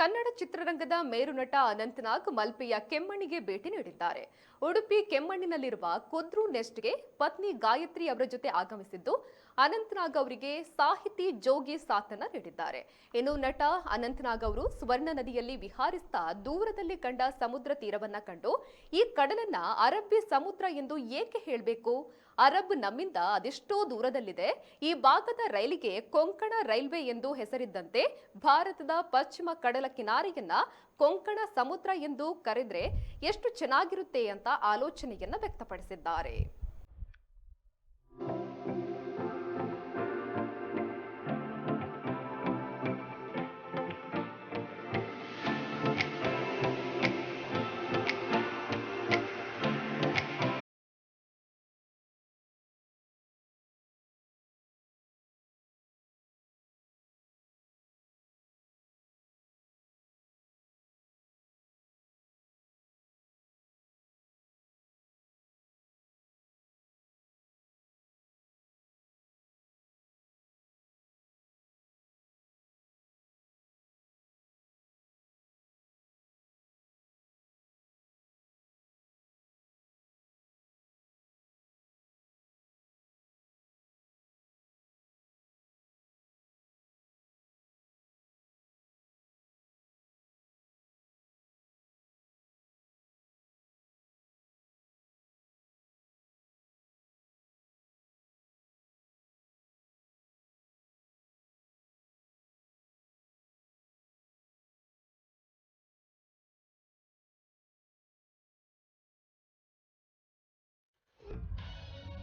ಕನ್ನಡ ಚಿತ್ರರಂಗದ ಮೇರುನಟ ಅನಂತನಾಗ್ ಮಲ್ಪೆಯ ಕೆಮ್ಮಣ್ಣಿಗೆ ಭೇಟಿ ನೀಡಿದ್ದಾರೆ. ಉಡುಪಿ ಕೆಮ್ಮಣ್ಣಿನಲ್ಲಿರುವ ಕುದ್ರು ನೆಸ್ಟ್ಗೆ ಪತ್ನಿ ಗಾಯತ್ರಿ ಅವರ ಜೊತೆ ಆಗಮಿಸಿದ್ದು, ಅನಂತನಾಗ್ ಅವರಿಗೆ ಸಾಹಿತಿ ಜೋಗಿ ಸಾಥನ ನೀಡಿದ್ದಾರೆ. ಇನ್ನು ನಟ ಅನಂತನಾಗ್ ಅವರು ಸುವರ್ಣ ನದಿಯಲ್ಲಿ ವಿಹಾರಿಸ್ತಾ ದೂರದಲ್ಲಿ ಕಂಡ ಸಮುದ್ರ ತೀರವನ್ನ ಕಂಡು, ಈ ಕಡಲನ್ನ ಅರಬ್ಬಿ ಸಮುದ್ರ ಎಂದು ಏಕೆ ಹೇಳಬೇಕು? ಅರಬ್ ನಮ್ಮಿಂದ ಅದೆಷ್ಟೋ ದೂರದಲ್ಲಿದೆ. ಈ ಭಾಗದ ರೈಲಿಗೆ ಕೊಂಕಣ ರೈಲ್ವೆ ಎಂದು ಹೆಸರಿದ್ದಂತೆ ಭಾರತದ ಪಶ್ಚಿಮ ಕಡಲ ಕಿನಾರೆಯನ್ನ ಕೊಂಕಣ ಸಮುದ್ರ ಎಂದು ಕರೆದ್ರೆ ಎಷ್ಟು ಚೆನ್ನಾಗಿರುತ್ತೆ ಅಂತ ಆಲೋಚನೆಯನ್ನ ವ್ಯಕ್ತಪಡಿಸಿದ್ದಾರೆ.